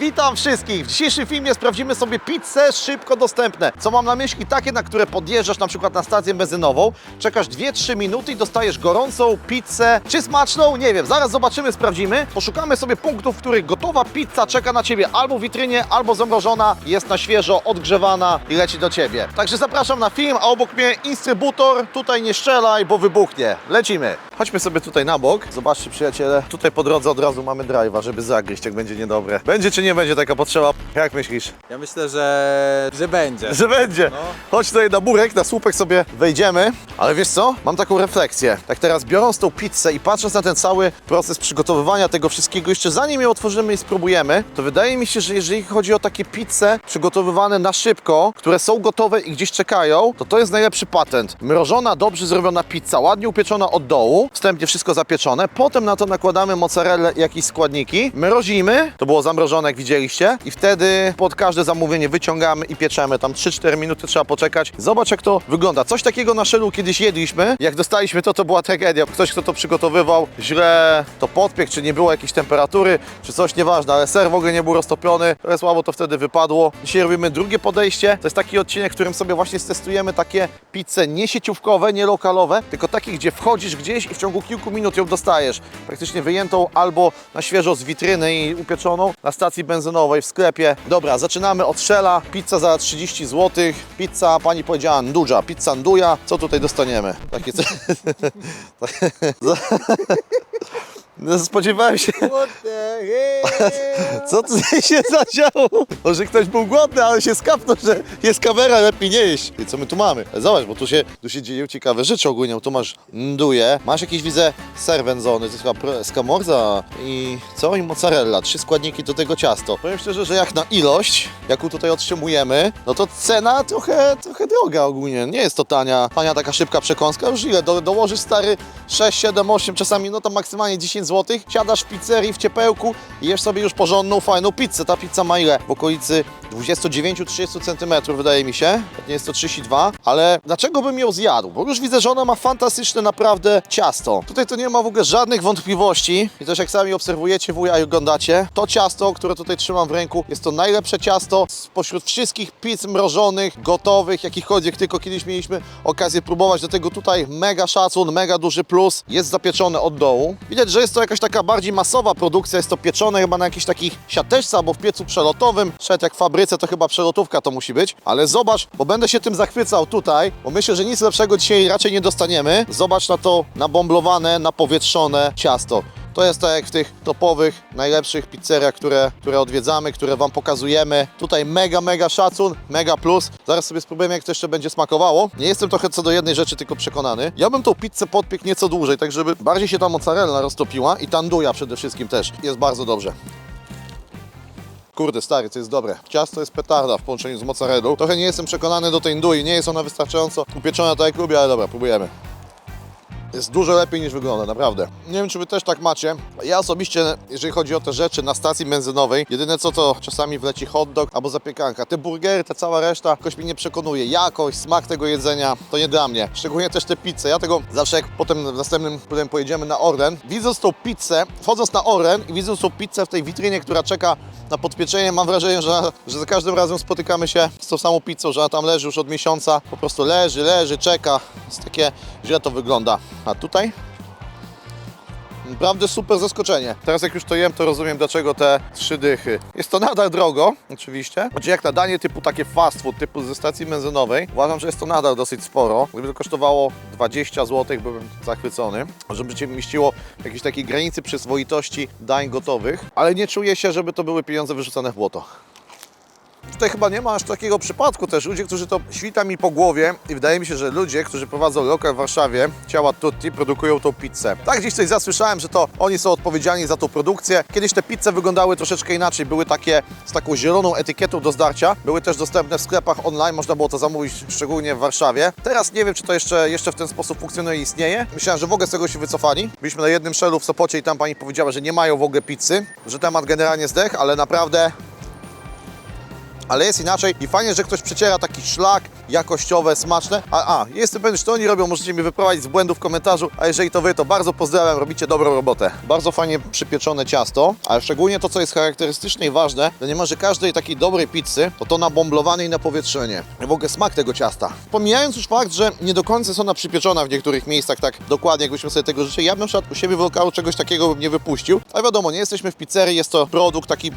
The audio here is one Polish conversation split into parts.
Witam wszystkich! W dzisiejszym filmie sprawdzimy sobie pizze szybko dostępne. Co mam na myśli? Takie, na które podjeżdżasz na przykład na stację benzynową, czekasz 2-3 minuty i dostajesz gorącą pizzę. Czy smaczną? Nie wiem. Zaraz zobaczymy, sprawdzimy. Poszukamy sobie punktów, w których gotowa pizza czeka na Ciebie albo w witrynie, albo zamrożona, jest na świeżo, odgrzewana i leci do Ciebie. Także zapraszam na film, a obok mnie instrybutor. Tutaj nie strzelaj, bo wybuchnie. Lecimy. Chodźmy sobie tutaj na bok. Zobaczcie przyjaciele, tutaj po drodze od razu mamy drive'a, żeby zagryźć, jak będzie niedobre. Będzie czy nie będzie taka potrzeba? Jak myślisz? Ja myślę, że, że będzie. Że będzie. No. Chodź tutaj na burek, na słupek sobie wejdziemy. Ale wiesz co? Mam taką refleksję. Tak teraz biorąc tą pizzę i patrząc na ten cały proces przygotowywania tego wszystkiego, jeszcze zanim ją otworzymy i spróbujemy, to wydaje mi się, że jeżeli chodzi o takie pizze przygotowywane na szybko, które są gotowe i gdzieś czekają, to to jest najlepszy patent. Mrożona, dobrze zrobiona pizza, ładnie upieczona od dołu, wstępnie wszystko zapieczone, potem na to nakładamy mozzarellę i jakieś składniki, mrozimy, to było zamrożone jak widzieliście, i wtedy pod każde zamówienie wyciągamy i pieczemy. Tam 3-4 minuty trzeba poczekać. Zobacz jak to wygląda. Coś takiego na szylu kiedyś jedliśmy. Jak dostaliśmy to, to była tragedia. Ktoś, kto to przygotowywał, źle to podpiekł, czy nie było jakiejś temperatury, czy coś, nieważne, ale ser w ogóle nie był roztopiony. Trochę słabo to wtedy wypadło. Dzisiaj robimy drugie podejście. To jest taki odcinek, w którym sobie właśnie stestujemy takie pizze nie sieciówkowe, nie lokalowe, tylko takie, gdzie wchodzisz gdzieś i w ciągu kilku minut ją dostajesz. Praktycznie wyjętą albo na świeżo z witryny i upieczoną na stacji benzynowej, w sklepie. Dobra, zaczynamy od szela. Pizza za 30 zł. Pizza, pani powiedziała, nduja. Pizza nduja. Co tutaj dostaniemy? Takie. No, Spodziewałem się, What the hell? co tutaj się zadziało? Może ktoś był głodny, ale się skapnął, że jest kamera, lepiej nie jeść. I co my tu mamy? Zobacz, bo tu się, tu się dzieją ciekawe rzeczy ogólnie. Tu masz nduje, masz jakiś, widzę, ser wędzony, to jest chyba scamorza i co? I mozzarella. Trzy składniki do tego ciasto. Powiem szczerze, że jak na ilość, jaką tutaj otrzymujemy, no to cena trochę, trochę droga ogólnie. Nie jest to tania, tania taka szybka przekąska. Już ile? Do, dołożysz stary 6, 7, 8, czasami no to maksymalnie 10 zł. Siadasz w pizzerii w ciepełku i jesz sobie już porządną, fajną pizzę. Ta pizza ma ile? W okolicy 29-30 cm wydaje mi się. Nie jest to 32, ale dlaczego bym ją zjadł? Bo już widzę, że ona ma fantastyczne naprawdę ciasto. Tutaj to nie ma w ogóle żadnych wątpliwości i też jak sami obserwujecie wuja i oglądacie, to ciasto, które tutaj trzymam w ręku, jest to najlepsze ciasto spośród wszystkich pizz mrożonych, gotowych, jakichkolwiek tylko kiedyś mieliśmy okazję próbować. Do tego tutaj mega szacun, mega duży plus. Jest zapieczone od dołu. Widać, że jest to jakaś taka bardziej masowa produkcja, jest to pieczone chyba na jakichś takich siateczce albo w piecu przelotowym. Szedł jak w fabryce, to chyba przelotówka to musi być. Ale zobacz, bo będę się tym zachwycał tutaj, bo myślę, że nic lepszego dzisiaj raczej nie dostaniemy. Zobacz na to nabomblowane, napowietrzone ciasto. To jest tak jak w tych topowych, najlepszych pizzeriach, które, które odwiedzamy, które Wam pokazujemy. Tutaj mega, mega szacun, mega plus. Zaraz sobie spróbujemy, jak to jeszcze będzie smakowało. Nie jestem trochę co do jednej rzeczy tylko przekonany. Ja bym tą pizzę podpiekł nieco dłużej, tak żeby bardziej się ta mozzarella roztopiła i tanduja przede wszystkim też. Jest bardzo dobrze. Kurde, stary, to jest dobre. Ciasto jest petarda w połączeniu z mozzarellą. Trochę nie jestem przekonany do tej ndui, nie jest ona wystarczająco upieczona tak jak lubię, ale dobra, próbujemy. Jest dużo lepiej niż wygląda, naprawdę. Nie wiem, czy wy też tak macie. Ja osobiście, jeżeli chodzi o te rzeczy na stacji benzynowej, jedyne co to czasami wleci hot dog albo zapiekanka. Te burgery, ta cała reszta jakoś mnie nie przekonuje. Jakość, smak tego jedzenia, to nie dla mnie. Szczególnie też te pizze. Ja tego zawsze jak potem w następnym potem pojedziemy na Orlen, widząc tą pizzę, wchodząc na Orlen i widząc tą pizzę w tej witrynie, która czeka na podpieczenie, mam wrażenie, że, że za każdym razem spotykamy się z tą samą pizzą, że ona tam leży już od miesiąca, po prostu leży, leży, czeka. Jest takie, źle to wygląda. A tutaj? Naprawdę super zaskoczenie. Teraz jak już to jem, to rozumiem dlaczego te trzy dychy. Jest to nadal drogo, oczywiście. Znaczy jak na danie typu takie fast food, typu ze stacji benzynowej, uważam, że jest to nadal dosyć sporo. Gdyby to kosztowało 20 zł, byłbym zachwycony. Żeby Cię mieściło w jakiejś takiej granicy przyzwoitości dań gotowych, ale nie czuję się, żeby to były pieniądze wyrzucane w błoto. Tutaj chyba nie ma aż takiego przypadku też. Ludzie, którzy to świta mi po głowie i wydaje mi się, że ludzie, którzy prowadzą lokal w Warszawie, ciała Tutti, produkują tą pizzę. Tak gdzieś coś zasłyszałem, że to oni są odpowiedzialni za tą produkcję. Kiedyś te pizze wyglądały troszeczkę inaczej. Były takie z taką zieloną etykietą do zdarcia. Były też dostępne w sklepach online, można było to zamówić szczególnie w Warszawie. Teraz nie wiem, czy to jeszcze, jeszcze w ten sposób funkcjonuje i istnieje. Myślałem, że w ogóle z tego się wycofali. Byliśmy na jednym szelu w Sopocie i tam pani powiedziała, że nie mają w ogóle pizzy, że temat generalnie zdech, ale naprawdę ale jest inaczej i fajnie, że ktoś przeciera taki szlak jakościowe, smaczne. A, a jestem pewien, że to oni robią, możecie mi wyprowadzić z błędu w komentarzu, a jeżeli to wy, to bardzo pozdrawiam, robicie dobrą robotę. Bardzo fajnie przypieczone ciasto, ale szczególnie to, co jest charakterystyczne i ważne, to niemalże każdej takiej dobrej pizzy, to to nabąblowane i na powietrzenie. I w ogóle smak tego ciasta. Pomijając już fakt, że nie do końca jest ona przypieczona w niektórych miejscach tak dokładnie, jakbyśmy sobie tego życzyli, ja bym na przykład u siebie w lokalu czegoś takiego bym nie wypuścił. Ale wiadomo, nie jesteśmy w pizzerii, jest to produkt taki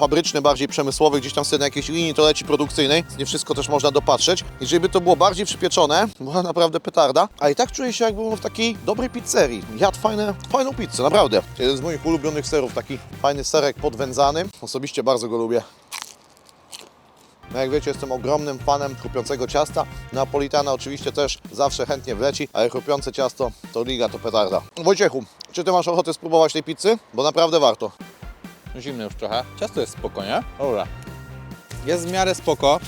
fabryczny, bardziej przemysłowy, gdzieś tam sobie na jakiejś linii to leci produkcyjnej, nie wszystko też można dopatrzeć. Jeżeli by to było bardziej przypieczone, była naprawdę petarda, a i tak czuję się jakbym w takiej dobrej pizzerii. Jadł fajne, fajną pizzę, naprawdę. Jeden z moich ulubionych serów, taki fajny serek podwędzany, osobiście bardzo go lubię. No jak wiecie, jestem ogromnym fanem chrupiącego ciasta. Napolitana oczywiście też zawsze chętnie wleci, ale chrupiące ciasto to liga, to petarda. Wojciechu, czy ty masz ochotę spróbować tej pizzy? Bo naprawdę warto. Zimny już trochę. Ciasto jest spoko, nie? Dobra. Jest w miarę spoko.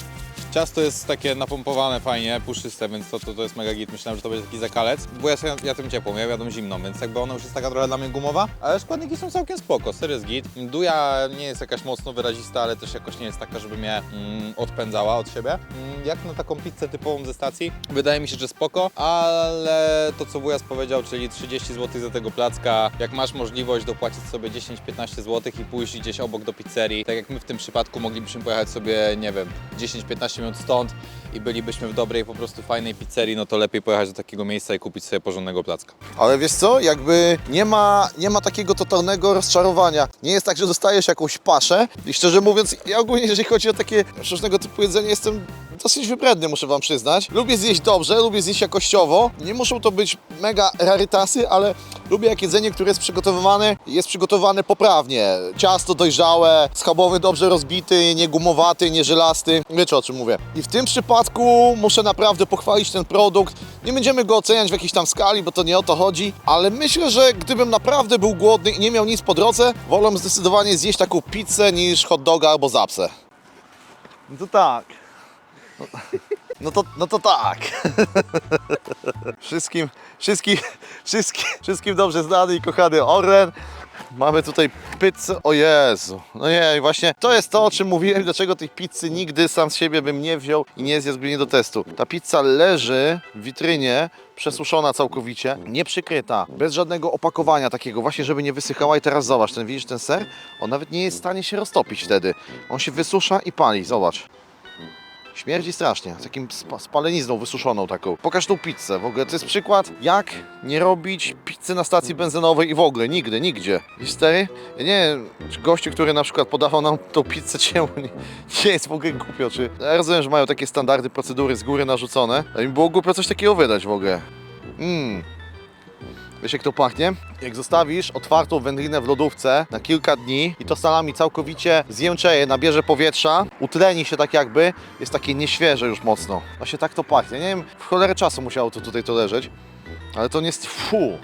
Ciasto jest takie napompowane fajnie, puszyste, więc to, to, to jest mega git. Myślałem, że to będzie taki zakalec, bo ja, ja tym ciepłą, ja jadłem zimną, więc jakby ona już jest taka trochę dla mnie gumowa, ale składniki są całkiem spoko, ser jest git. Duja nie jest jakaś mocno wyrazista, ale też jakoś nie jest taka, żeby mnie mm, odpędzała od siebie. Mm, jak na taką pizzę typową ze stacji, wydaje mi się, że spoko, ale to co wujas powiedział, czyli 30 zł za tego placka, jak masz możliwość dopłacić sobie 10-15 zł i pójść gdzieś obok do pizzerii, tak jak my w tym przypadku moglibyśmy pojechać sobie, nie wiem, 10-15 minut stąd i bylibyśmy w dobrej, po prostu fajnej pizzerii, no to lepiej pojechać do takiego miejsca i kupić sobie porządnego placka. Ale wiesz co, jakby nie ma, nie ma takiego totalnego rozczarowania. Nie jest tak, że dostajesz jakąś paszę i szczerze mówiąc, ja ogólnie jeżeli chodzi o takie różnego typu jedzenie jestem dosyć wybredny, muszę wam przyznać. Lubię zjeść dobrze, lubię zjeść jakościowo. Nie muszą to być mega rarytasy, ale lubię jak jedzenie, które jest przygotowywane, jest przygotowane poprawnie. Ciasto dojrzałe, schabowy dobrze rozbity, nie gumowaty, nie żelasty. Wiecie o czym mówię. I w tym przypadku muszę naprawdę pochwalić ten produkt. Nie będziemy go oceniać w jakiejś tam skali, bo to nie o to chodzi, ale myślę, że gdybym naprawdę był głodny i nie miał nic po drodze, wolę zdecydowanie zjeść taką pizzę niż hot doga albo zapsę. No to tak. No to, no to tak. Wszystkim, wszystkim, wszystkim, wszystkim dobrze znany i kochany Orlen. Mamy tutaj pizzę, o Jezu, no nie, właśnie to jest to, o czym mówiłem, dlaczego tej pizzy nigdy sam z siebie bym nie wziął i nie zjadł nie do testu. Ta pizza leży w witrynie, przesuszona całkowicie, nie przykryta, bez żadnego opakowania takiego, właśnie żeby nie wysychała i teraz zobacz, ten widzisz ten ser? On nawet nie jest w stanie się roztopić wtedy. On się wysusza i pali, zobacz. Śmierdzi strasznie, takim spa- spalenizną wysuszoną taką. Pokaż tą pizzę, w ogóle to jest przykład, jak nie robić pizzy na stacji benzynowej i w ogóle, nigdy, nigdzie. I stary, ja nie gościu, który na przykład podawał nam tą pizzę, czemu nie, nie jest w ogóle głupio, czy... Ja rozumiem, że mają takie standardy, procedury z góry narzucone, ale mi było głupio coś takiego wydać w ogóle. Mmm. Wiesz jak to pachnie? Jak zostawisz otwartą wędlinę w lodówce na kilka dni i to salami całkowicie zjęczeje, nabierze powietrza, utleni się tak jakby, jest takie nieświeże już mocno. Właśnie tak to pachnie. Nie wiem, w cholerę czasu musiało to tutaj to leżeć, ale to nie jest... Fu.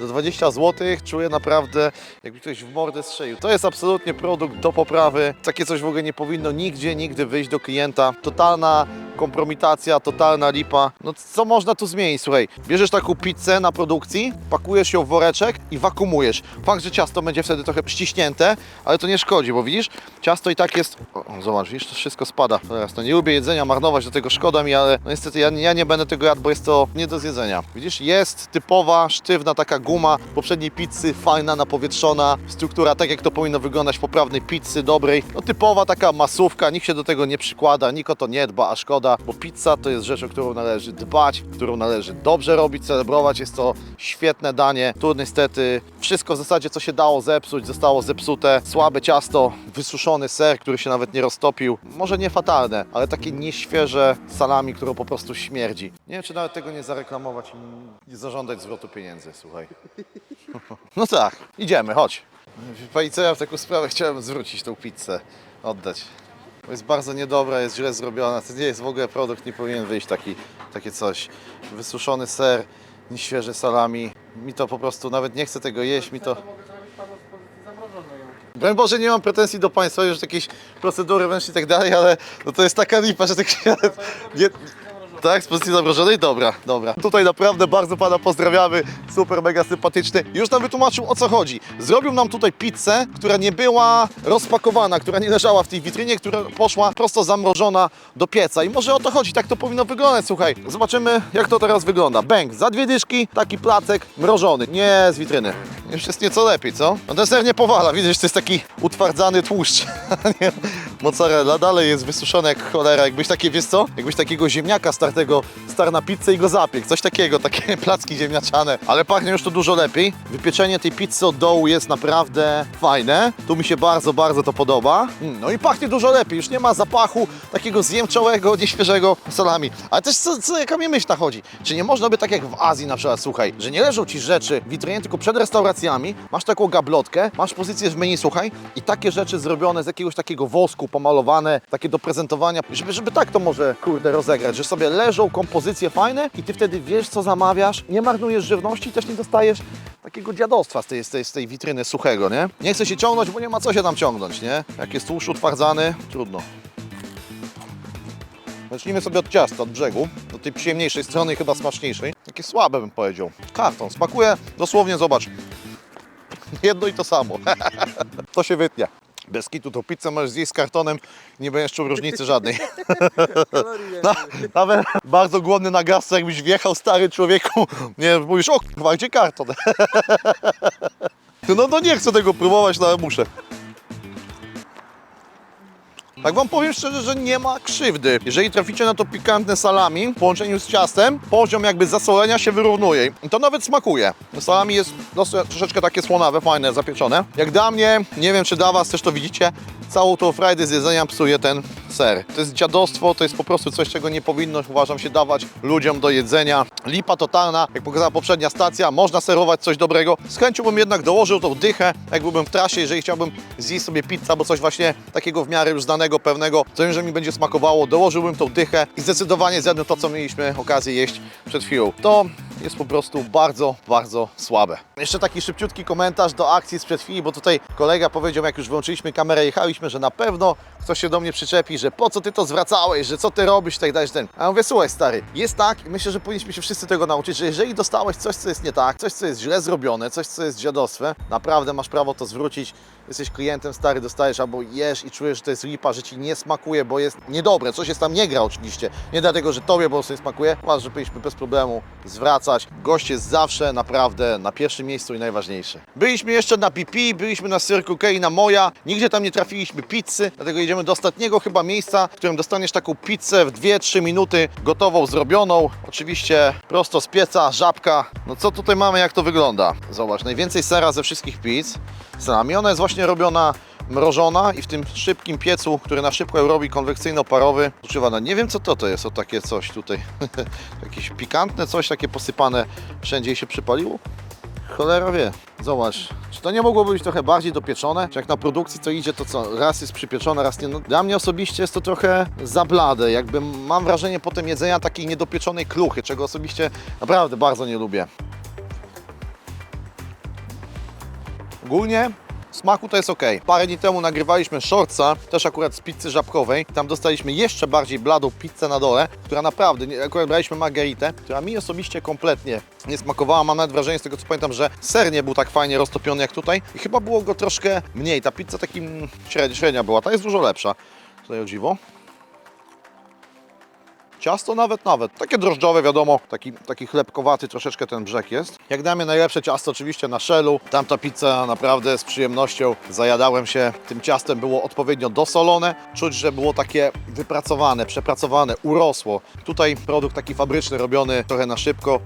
Za 20 zł czuję naprawdę, jakby ktoś w mordę strzelił. To jest absolutnie produkt do poprawy. Takie coś w ogóle nie powinno nigdzie, nigdy wyjść do klienta. Totalna kompromitacja, totalna lipa. No co można tu zmienić? Słuchaj, bierzesz taką pizzę na produkcji, pakujesz ją w woreczek i wakumujesz. Fakt, że ciasto będzie wtedy trochę ściśnięte, ale to nie szkodzi, bo widzisz, ciasto i tak jest... O, zobacz, widzisz, to wszystko spada. Teraz, no nie lubię jedzenia, marnować, do tego szkoda mi, ale no niestety ja, ja nie będę tego jadł, bo jest to nie do zjedzenia. Widzisz, jest typowa, sztywna taka guma poprzedniej pizzy, fajna, napowietrzona, struktura tak jak to powinno wyglądać poprawnej pizzy, dobrej. No typowa taka masówka, nikt się do tego nie przykłada, nikt o to nie dba, a szkoda, bo pizza to jest rzecz, o którą należy dbać, którą należy dobrze robić, celebrować, jest to świetne danie. Tu niestety wszystko w zasadzie, co się dało zepsuć, zostało zepsute. Słabe ciasto, wysuszony ser, który się nawet nie roztopił. Może nie fatalne, ale takie nieświeże salami, które po prostu śmierdzi. Nie wiem, czy nawet tego nie zareklamować i nie zażądać zwrotu pieniędzy, słuchaj. No tak, idziemy, chodź. Pani co, ja w taką sprawę chciałem zwrócić tą pizzę, oddać. Bo jest bardzo niedobra, jest źle zrobiona. To nie jest w ogóle produkt, nie powinien wyjść taki, takie coś. Wysuszony ser, nieświeże salami. Mi to po prostu, nawet nie chcę tego jeść, mi to... Broń Boże, nie mam pretensji do Państwa, już jakieś procedury wręcz i tak dalej, ale no to jest taka lipa, że tak się... Nie, Tak, z pozycji? Dobra, dobra. Tutaj naprawdę bardzo pana pozdrawiamy, super, mega sympatyczny. Już nam wytłumaczył o co chodzi. Zrobił nam tutaj pizzę, która nie była rozpakowana, która nie leżała w tej witrynie, która poszła prosto zamrożona do pieca. I może o to chodzi, tak to powinno wyglądać, słuchaj. Zobaczymy jak to teraz wygląda. Bęk, za dwie dyszki, taki placek mrożony, nie z witryny. Już jest nieco lepiej, co? No ten ser nie powala, widzisz, to jest taki utwardzany tłuszcz. Mozzarella dalej jest wysuszone jak cholera. Jakbyś takie, wiesz co? Jakbyś takiego ziemniaka startego star na pizzę i go zapiekł. Coś takiego, takie placki ziemniaczane. Ale pachnie już to dużo lepiej. Wypieczenie tej pizzy od dołu jest naprawdę fajne. Tu mi się bardzo, bardzo to podoba. Mm, No i pachnie dużo lepiej. Już nie ma zapachu takiego zjemczołego, nieświeżego salami. Ale też co, co jaka mi myśl nachodzi? Czy nie można by tak jak w Azji na przykład, słuchaj, że nie leżą ci rzeczy w witrynie, tylko przed restauracjami, masz taką gablotkę, masz pozycję w menu, słuchaj, i takie rzeczy zrobione z jakiegoś takiego wosku, pomalowane, takie do prezentowania, żeby, żeby tak to może, kurde, rozegrać, że sobie leżą kompozycje fajne i ty wtedy wiesz, co zamawiasz, nie marnujesz żywności, też nie dostajesz takiego dziadostwa z tej, z tej, z tej witryny suchego, nie? Nie chcę się ciągnąć, bo nie ma co się tam ciągnąć, nie? Jak jest tłuszcz utwardzany, trudno. Zacznijmy sobie od ciasta, od brzegu, do tej przyjemniejszej strony i chyba smaczniejszej. Takie słabe bym powiedział. Karton, smakuje dosłownie, zobacz, jedno i to samo. to się wytnie. Bez kitu to pizzę możesz zjeść z kartonem, nie będziesz czuł różnicy żadnej. Na, nawet bardzo głodny na gazce, jakbyś wjechał stary człowieku, nie mówisz, o kurwa, gdzie karton? No, no nie chcę tego próbować, no ale muszę. Tak wam powiem szczerze, że nie ma krzywdy. Jeżeli traficie na to pikantne salami w połączeniu z ciastem, poziom jakby zasolenia się wyrównuje. I to nawet smakuje. Salami jest dosyć, troszeczkę takie słonawe, fajne, zapieczone. Jak dla mnie, nie wiem czy dla was też to widzicie, całą tą frajdę z jedzenia psuje ten ser. To jest dziadostwo, to jest po prostu coś, czego nie powinno, uważam się, dawać ludziom do jedzenia. Lipa totalna, jak pokazała poprzednia stacja, można serować coś dobrego. Z chęcią bym jednak dołożył tą dychę, jak w trasie, jeżeli chciałbym zjeść sobie pizzę, albo coś właśnie takiego w miarę już znanego, pewnego, co wiem, że mi będzie smakowało, dołożyłbym tą dychę i zdecydowanie zjadłem to, co mieliśmy okazję jeść przed chwilą. To jest po prostu bardzo, bardzo słabe. Jeszcze taki szybciutki komentarz do akcji sprzed chwili, bo tutaj kolega powiedział, jak już wyłączyliśmy kamerę, jechaliśmy, że na pewno ktoś się do mnie przyczepi, że po co ty to zwracałeś, że co ty robisz tak że ten. A ja mówię, słuchaj stary, jest tak i myślę, że powinniśmy się wszyscy tego nauczyć, że jeżeli dostałeś coś, co jest nie tak, coś, co jest źle zrobione, coś, co jest dziadostwem, naprawdę masz prawo to zwrócić. Jesteś klientem stary, dostajesz albo jesz i czujesz, że to jest lipa, że ci nie smakuje, bo jest niedobre, coś jest tam nie gra oczywiście. Nie dlatego, że tobie po prostu nie smakuje, uważam, że powinniśmy bez problemu zwracać. Gość jest zawsze naprawdę na pierwszym miejscu i najważniejszy. Byliśmy jeszcze na PP, byliśmy na Circle K na Moja, nigdzie tam nie trafiliśmy pizzy, dlatego jedziemy do ostatniego chyba miejsca, w którym dostaniesz taką pizzę w 2-3 minuty, gotową, zrobioną. Oczywiście prosto z pieca, żabka. No co tutaj mamy, jak to wygląda? Zobacz, najwięcej sera ze wszystkich pizz z. Ona jest właśnie robiona mrożona i w tym szybkim piecu, który na szybko robi konwekcyjno-parowy, używana. Nie wiem co to to jest, o takie coś tutaj. Jakieś pikantne coś, takie posypane wszędzie się przypaliło. Cholera wie. Zobacz, czy to nie mogłoby być trochę bardziej dopieczone? Czy jak na produkcji to idzie, to co? Raz jest przypieczone, raz nie. No, dla mnie osobiście jest to trochę za blade. Jakby mam wrażenie potem jedzenia takiej niedopieczonej kluchy, czego osobiście naprawdę bardzo nie lubię. Ogólnie smaku to jest ok. Parę dni temu nagrywaliśmy shortsa, też akurat z pizzy żabkowej. Tam dostaliśmy jeszcze bardziej bladą pizzę na dole, która naprawdę, akurat braliśmy margaritę, która mi osobiście kompletnie nie smakowała. Mam nawet wrażenie z tego co pamiętam, że ser nie był tak fajnie roztopiony jak tutaj i chyba było go troszkę mniej. Ta pizza takim średnia była, ta jest dużo lepsza. Tutaj o dziwo. Ciasto nawet, nawet. Takie drożdżowe, wiadomo, taki, taki chlebkowaty troszeczkę ten brzeg jest. Jak dla mnie najlepsze ciasto oczywiście na szelu. Tamta pizza naprawdę z przyjemnością zajadałem się. Tym ciastem było odpowiednio dosolone. Czuć, że było takie wypracowane, przepracowane, urosło. Tutaj produkt taki fabryczny, robiony trochę na szybko.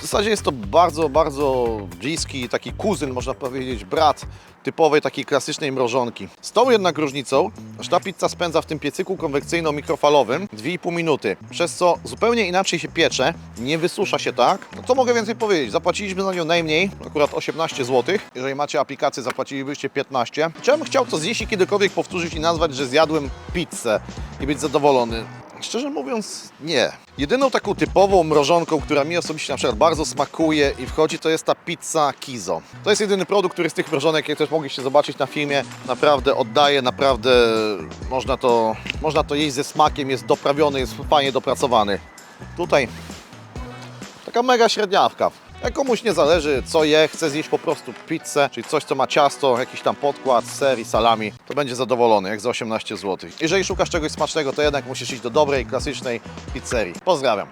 W zasadzie jest to bardzo, bardzo bliski, taki kuzyn, można powiedzieć, brat typowej takiej klasycznej mrożonki. Z tą jednak różnicą, że ta pizza spędza w tym piecyku konwekcyjno-mikrofalowym 2,5 minuty, przez co zupełnie inaczej się piecze, nie wysusza się tak. No co mogę więcej powiedzieć? Zapłaciliśmy za nią najmniej, akurat 18 zł. Jeżeli macie aplikację, zapłacilibyście 15. Czy ja bym chciał to zjeść i kiedykolwiek powtórzyć i nazwać, że zjadłem pizzę i być zadowolony? Szczerze mówiąc, nie. Jedyną taką typową mrożonką, która mi osobiście na przykład bardzo smakuje i wchodzi, to jest ta pizza Kizo. To jest jedyny produkt, który z tych mrożonek, jak też mogliście zobaczyć na filmie, naprawdę oddaje, naprawdę można to, można to jeść ze smakiem, jest doprawiony, jest fajnie dopracowany. Tutaj taka mega średniawka. Jak komuś nie zależy co je, chce zjeść po prostu pizzę, czyli coś co ma ciasto, jakiś tam podkład, ser i salami, to będzie zadowolony, jak za 18 zł. Jeżeli szukasz czegoś smacznego, to jednak musisz iść do dobrej, klasycznej pizzerii. Pozdrawiam.